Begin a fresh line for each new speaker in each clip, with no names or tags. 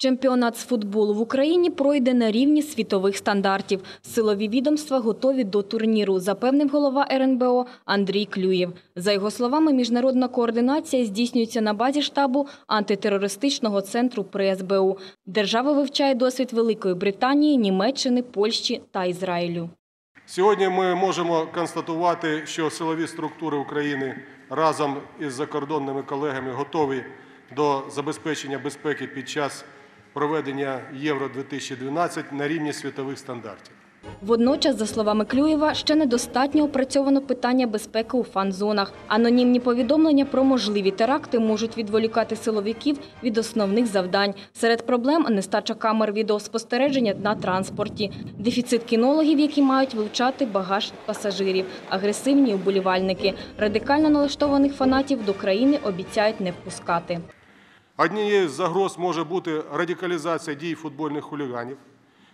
Чемпіонат з футболу в Україні пройде на рівні світових стандартів. Силові відомства готові до турніру, запевнив голова РНБО Андрій Клюєв. За його словами, міжнародна координація здійснюється на базі штабу антитерористичного центру при СБУ. Держава вивчає досвід Великої Британії, Німеччини, Польщі та Ізраїлю.
Сьогодні ми можемо констатувати, що силові структури України разом із закордонними колегами готові до забезпечення безпеки під час проведення Євро 2012 на рівні світових стандартів.
Водночас, за словами Клюєва, ще недостатньо опрацьовано питання безпеки у фан-зонах. Анонімні повідомлення про можливі теракти можуть відволікати силовиків від основних завдань. Серед проблем – нестача камер відеоспостереження на транспорті, дефіцит кінологів, які мають вивчати багаж пасажирів, агресивні уболівальники. Радикально налаштованих фанатів до країни обіцяють не впускати.
Однією з загроз може бути радикалізація дій футбольних хуліганів,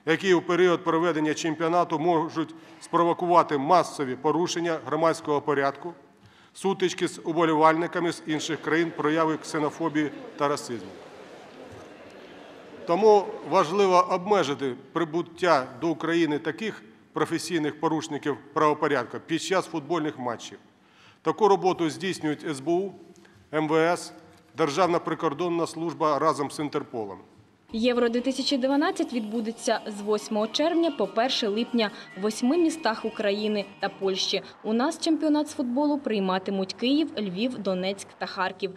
які у період проведення чемпіонату можуть спровокувати масові порушення громадського порядку, сутички з уболівальниками з інших країн, прояви ксенофобії та расизму. Тому важливо обмежити прибуття до України таких професійних порушників правопорядку під час футбольних матчів. Таку роботу здійснюють СБУ, МВС, Державна прикордонна служба разом з Інтерполом.
Євро-2012 відбудеться з 8 червня по 1 липня в восьми містах України та Польщі. У нас чемпіонат з футболу прийматимуть Київ, Львів, Донецьк та Харків.